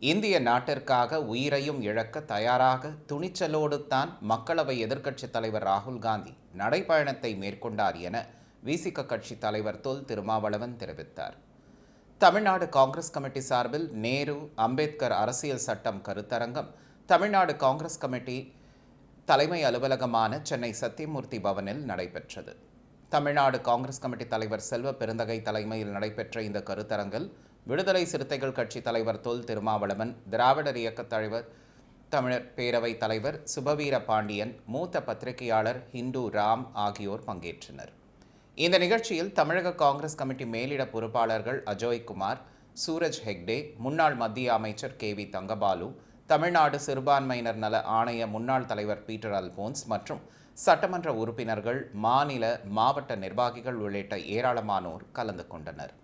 இந்திய நாட்டிற்காக உயிரையும் இழக்க தயாராக துணிச்சலோடு தான் மக்களவை எதிர்க்கட்சித் தலைவர் ராகுல் காந்தி நடைப்பயணத்தை மேற்கொண்டார் என விசிக கட்சி தலைவர் தொல் திருமாவளவன் தெரிவித்தார். தமிழ்நாடு காங்கிரஸ் கமிட்டி சார்பில் நேரு அம்பேத்கர் அரசியல் சட்டம் கருத்தரங்கம் தமிழ்நாடு காங்கிரஸ் கமிட்டி தலைமை அலுவலகமான சென்னை சத்தியமூர்த்தி பவனில் நடைபெற்றது. தமிழ்நாடு காங்கிரஸ் கமிட்டி தலைவர் செல்வ பெருந்தகை தலைமையில் நடைபெற்ற இந்த கருத்தரங்கில் விடுதலை சிறுத்தைகள் கட்சி தலைவர் தொல் திருமாவளவன் திராவிடர் இயக்கத் தலைவர் தமிழர் பேரவைத் தலைவர் சுபவீர பாண்டியன் மூத்த பத்திரிகையாளர் ஹிந்து ராம் ஆகியோர் பங்கேற்றனர். இந்த நிகழ்ச்சியில் தமிழக காங்கிரஸ் கமிட்டி மேலிட பொறுப்பாளர்கள் அஜோய் குமார் சூரஜ் ஹெக்டே முன்னாள் மத்திய அமைச்சர் கே வி தங்கபாலு தமிழ்நாடு சிறுபான்மையினர் நல ஆணைய முன்னாள் தலைவர் பீட்டர் அல்போன்ஸ் மற்றும் சட்டமன்ற உறுப்பினர்கள் மாநில மாவட்ட நிர்வாகிகள் உள்ளிட்ட ஏராளமானோர் கலந்து கொண்டனர்.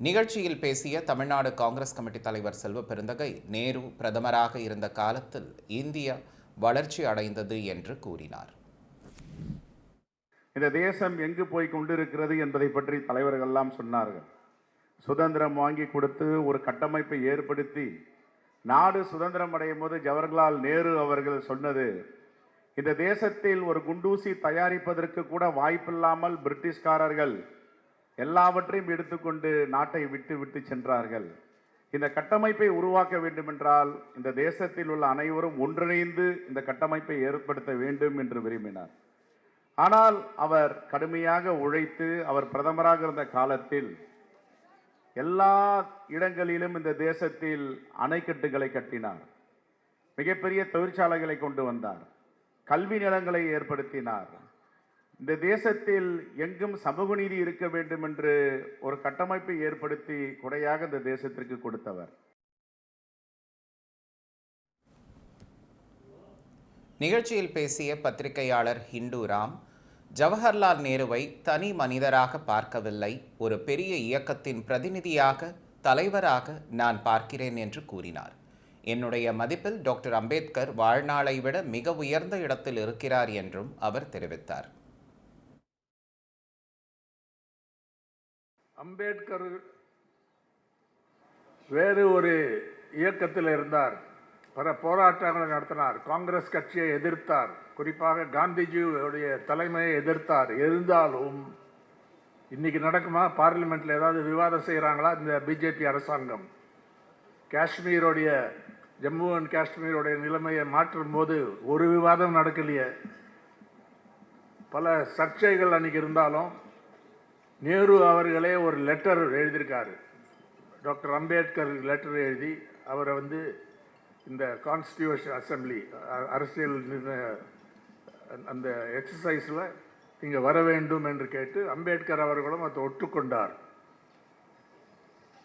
நிகழ்ச்சியில் பேசிய தமிழ்நாடு காங்கிரஸ் கமிட்டி தலைவர் செல்வ பெருந்தகை நேரு பிரதமராக இருந்த காலத்தில் இந்தியா வளர்ச்சி அடைந்தது என்று கூறினார். இந்த தேசம் எங்கு போய் கொண்டிருக்கிறது என்பதை பற்றி தலைவர்கள் எல்லாம் சொன்னார்கள். சுதந்திரம் வாங்கி கொடுத்து ஒரு கட்டமைப்பை ஏற்படுத்தி நாடு சுதந்திரம் அடையும் போது ஜவஹர்லால் நேரு அவர்கள் சொன்னது இந்த தேசத்தில் ஒரு குண்டூசி தயாரிப்பதற்கு கூட வாய்ப்பில்லாமல் பிரிட்டிஷ்காரர்கள் எல்லாவற்றையும் எடுத்துக்கொண்டு நாட்டை விட்டு விட்டு சென்றார்கள். இந்த கட்டமைப்பை உருவாக்க வேண்டுமென்றால் இந்த தேசத்தில் உள்ள அனைவரும் ஒன்றிணைந்து இந்த கட்டமைப்பை ஏற்படுத்த வேண்டும் என்று விரும்பினார். ஆனால் அவர் கடுமையாக உழைத்து அவர் பிரதமராக இருந்த காலத்தில் எல்லா இடங்களிலும் இந்த தேசத்தில் அணைக்கட்டுகளை கட்டினார். மிகப்பெரிய தொழிற்சாலைகளை கொண்டு வந்தார். கல்வி நிலங்களை ஏற்படுத்தினார். இந்த தேசத்தில் எங்கும் சமூக நீதி இருக்க வேண்டும் என்று ஒரு கட்டமைப்பை ஏற்படுத்தி கொடையாக இந்த தேசத்திற்கு கொடுத்தவர். நிகழ்ச்சியில் பேசிய பத்திரிகையாளர் ஹிந்து ராம் ஜவஹர்லால் நேருவை தனி மனிதராக பார்க்கவில்லை. ஒரு பெரிய இயக்கத்தின் பிரதிநிதியாக தலைவராக நான் பார்க்கிறேன் என்று கூறினார். என்னுடைய மதிப்பில் டாக்டர் அம்பேத்கர் வாழ்நாளை விட மிக உயர்ந்த இடத்தில் இருக்கிறார் என்றும் அவர் தெரிவித்தார். அம்பேத்கர் வேறு ஒரு இயக்கத்தில் இருந்தார். பல போராட்டங்களை நடத்தினார். காங்கிரஸ் கட்சியை எதிர்த்தார். குறிப்பாக காந்திஜியுடைய தலைமையை எதிர்த்தார். இருந்தாலும் இன்னைக்கு நடக்குமா? பார்லிமெண்ட்ல ஏதாவது விவாதம் செய்கிறாங்களா இந்த பிஜேபி அரசாங்கம். காஷ்மீருடைய ஜம்மு அண்ட் காஷ்மீருடைய நிலைமையை மாற்றும் போது ஒரு விவாதம் நடக்கலையே. பல சர்ச்சைகள் அன்னைக்கு இருந்தாலும் நேரு அவர்களே ஒரு லெட்டர் எழுதியிருக்காரு. டாக்டர் அம்பேத்கர் லெட்டர் எழுதி அவரை வந்து இந்த கான்ஸ்டியூஷன் அசம்பிளி அரசியல் நிர்ணய அந்த எக்ஸசைஸில் இங்கே வர வேண்டும் என்று கேட்டு அம்பேத்கர் அவர்களும் அதை ஒற்றுக்கொண்டார்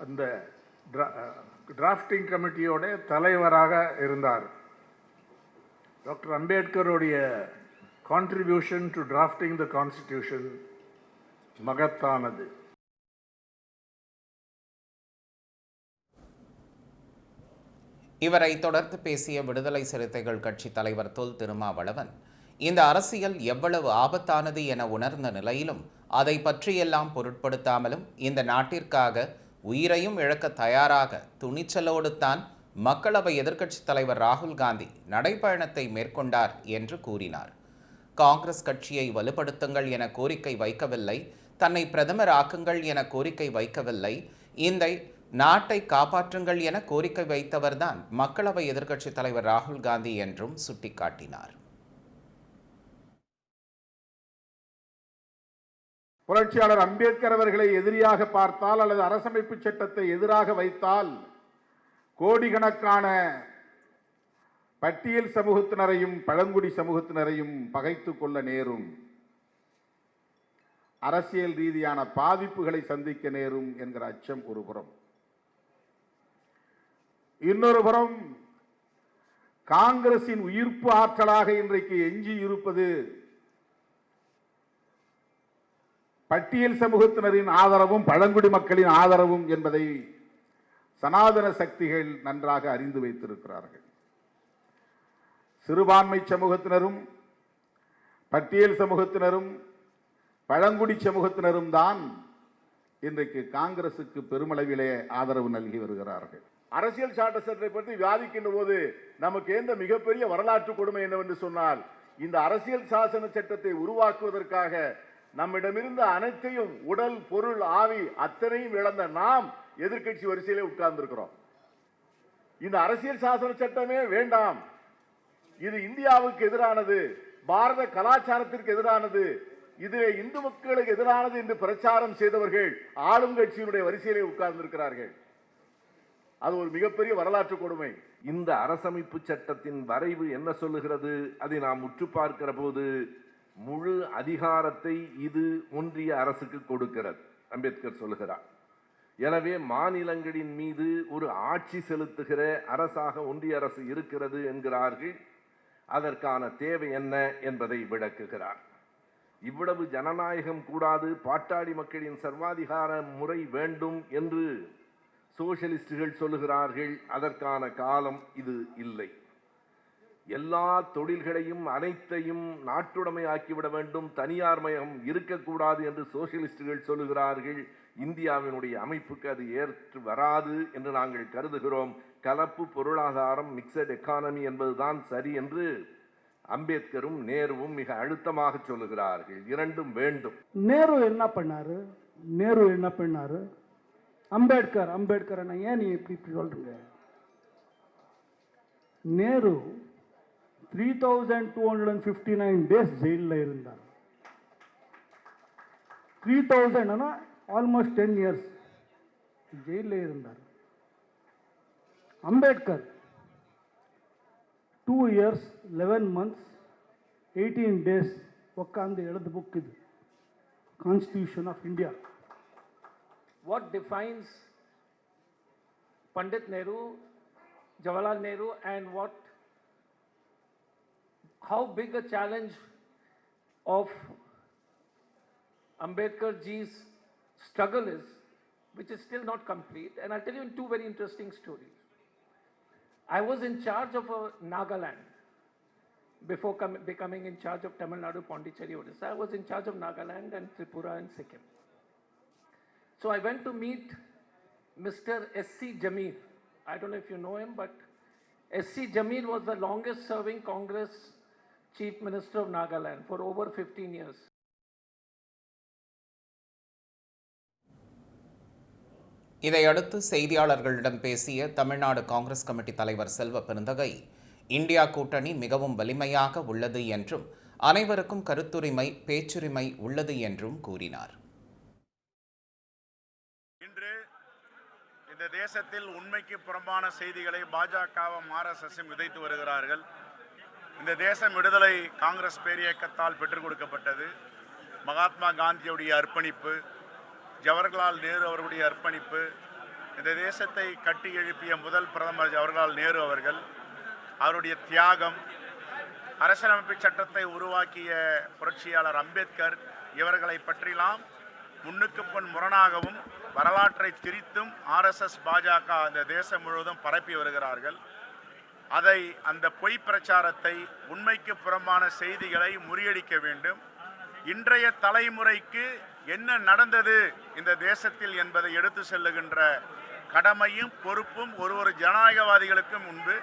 அந்த டிராஃப்டிங் கமிட்டியோட தலைவராக இருந்தார். டாக்டர் அம்பேத்கருடைய contribution to drafting the constitution மகத்தானது. இவரை தொடர்ந்து பேசிய விடுதலை சிறுத்தைகள் கட்சி தலைவர் தொல் திருமாவளவன் இந்த அரசியல் எவ்வளவு ஆபத்தானது என உணர்ந்த நிலையிலும் அதை பற்றியெல்லாம் பொருட்படுத்தாமலும் இந்த நாட்டிற்காக உயிரையும் இழக்க தயாராக துணிச்சலோடு தான் மக்களவை எதிர்க்கட்சித் தலைவர் ராகுல் காந்தி நடைப்பயணத்தை மேற்கொண்டார் என்று கூறினார். காங்கிரஸ் கட்சியை வலுப்படுத்துங்கள் என கோரிக்கை வைக்கவில்லை. தன்னை பிரதமர் ஆக்குங்கள் என கோரிக்கை வைக்கவில்லை. இந்த நாட்டை காப்பாற்றுங்கள் என கோரிக்கை வைத்தவர்தான் மக்களவை எதிர்க்கட்சித் தலைவர் ராகுல் காந்தி என்றும் சுட்டிக்காட்டினார். புரட்சியாளர் அம்பேத்கர் அவர்களை எதிரியாக பார்த்தால் அல்லது அரசமைப்பு சட்டத்தை எதிராக வைத்தால் கோடிக்கணக்கான பட்டியல் சமூகத்தினரையும் பழங்குடி சமூகத்தினரையும் பகைத்து கொள்ள நேரும். அரசியல் ரீதியான பாதிப்புகளை சந்திக்க நேரும் என்கிற அச்சம் ஒரு புறம். இன்னொரு புறம் காங்கிரசின் உயிர்ப்பு ஆற்றலாக இன்றைக்கு எஞ்சி இருப்பது பட்டியல் சமூகத்தினரின் ஆதரவும் பழங்குடி மக்களின் ஆதரவும் என்பதை சனாதன சக்திகள் நன்றாக அறிந்து வைத்திருக்கிறார்கள். சிறுபான்மை சமூகத்தினரும் பட்டியல் சமூகத்தினரும் பழங்குடி சமூகத்தினரும் தான் இன்றைக்கு காங்கிரசுக்கு பெருமளவிலே ஆதரவு நல்கி வருகிறார்கள். அரசியல் சாட்ட சட்டத்தை பற்றி விவாதிக்கின்ற போது நமக்கு எந்த மிகப்பெரிய வரலாற்று கொடுமை என்னவென்று சொன்னால் இந்த அரசியல் சாசன சட்டத்தை உருவாக்குவதற்காக நம்மிடமிருந்த அனைத்தையும் உடல் பொருள் ஆவி அத்தனையும் இழந்த நாம் எதிர்க்கட்சி வரிசையிலே உட்கார்ந்திருக்கிறோம். இந்த அரசியல் சாசன சட்டமே வேண்டாம். இது இந்தியாவுக்கு எதிரானது பாரத கலாச்சாரத்திற்கு எதிரானது இதிலே இந்து மக்களுக்கு எதிரானது என்று பிரச்சாரம் செய்தவர்கள் ஆளும் கட்சியினுடைய வரிசையிலே உட்கார்ந்திருக்கிறார்கள். அது ஒரு மிகப்பெரிய வரலாற்று கொடுமை. இந்த அரசமைப்பு சட்டத்தின் வரைவு என்ன சொல்லுகிறது? அதை நாம் உற்று பார்க்கிற போது முழு அதிகாரத்தை இது ஒன்றிய அரசுக்கு கொடுக்கிறது அம்பேத்கர் சொல்லுகிறார். எனவே மாநிலங்களின் மீது ஒரு ஆட்சி செலுத்துகிற அரசாக ஒன்றிய அரசு இருக்கிறது என்கிறார்கள். அதற்கான தேவை என்ன என்பதை விளக்குகிறார். இவ்வளவு ஜனநாயகம் கூடாது பாட்டாளி மக்களின் சர்வாதிகார முறை வேண்டும் என்று சோசியலிஸ்டுகள் சொல்லுகிறார்கள். அதற்கான காலம் இது இல்லை. எல்லா தொழில்களையும் அனைத்தையும் நாட்டுடைமை ஆக்கிவிட வேண்டும். தனியார் மயம் இருக்கக்கூடாது என்று சோசியலிஸ்டுகள் சொல்லுகிறார்கள். இந்தியாவினுடைய அமைப்புக்கு அது ஏற்று வராது என்று நாங்கள் கருதுகிறோம். கலப்பு பொருளாதாரம் மிக்சட் எக்கானமி என்பதுதான் சரி என்று அம்பேத்கரும் நேருவும் மிக அழுத்தமாக சொல்லுகிறார்கள். இரண்டும் வேண்டும். நேரு என்ன பண்ணாரு? நேரு என்ன பண்ணாரு? அம்பேத்கர் அம்பேத்கர் அண்ணா ஏன் நீ இப்படி இப்படி சொல்றீங்க? Nehru three thousand two hundred and fifty nine days ஜெயிலில் இருந்தார். Three thousand almost ten years ஜெயிலில் இருந்தார். Ambedkar two years eleven months eighteen days ಒಕ್ಕಾಂದು ಎಳೆದ ಬುಕ್ ಇದು constitution of India what defines Pandit Nehru Jawaharlal Nehru and what how big a challenge of Ambedkar ji's struggle is, which is still not complete, and I'll tell you in two very interesting stories. I was in charge of a Nagaland before com- becoming in charge of Tamil Nadu, Pondicherry, Odisha. I was in charge of Nagaland and Tripura and Sikkim. So I went to meet Mr. S.C. Jamir. I don't know if you know him, but S.C. Jamir was the longest serving Congress Chief Minister of Nagaland for over 15 years. இதையடுத்து செய்தியாளர்களிடம் பேசிய Tamil Nadu Congress committee தலைவர் Selva Perunthagai India கூட்டணி மிகவும் வலிமையாக உள்ளது என்றும் அனைவருக்கும் கருத்துரிமை பேச்சுரிமை உள்ளது என்றும் கூறினார். இன்று இந்த தேசத்தில் உண்மைக்கு புறம்பான செய்திகளை பாஜகவும் ஆர்எஸ்எஸும் விதைத்து வருகிறார்கள். இந்த தேசம் விடுதலை காங்கிரஸ் பேரியக்கத்தால் பெற்றுக் கொடுக்கப்பட்டது. மகாத்மா காந்தியுடைய அர்ப்பணிப்பு ஜவஹர்லால் நேரு அவர்களுடைய அர்ப்பணிப்பு இந்த தேசத்தை கட்டி எழுப்பிய முதல் பிரதமர் ஜவஹர்லால் நேரு அவர்கள் அவருடைய தியாகம் அரசியலமைப்பு சட்டத்தை உருவாக்கிய புரட்சியாளர் அம்பேத்கர் இவர்களை பற்றிலாம் முன்னுக்கு பின் முரணாகவும் வரலாற்றை திரித்தும் ஆர்எஸ்எஸ் பாஜக அந்த தேசம் முழுவதும் பரப்பி வருகிறார்கள். அதை அந்த பொய் பிரச்சாரத்தை உண்மைக்கு புறம்பான செய்திகளை முறியடிக்க வேண்டும். இன்றைய தலைமுறைக்கு என்ன நடந்தது இந்த தேசத்தில் என்பதை எடுத்து செல்லுகின்ற கடமையும் பொறுப்பும் ஒரு ஒரு ஜனநாயகவாதிகளுக்கும் முன்பு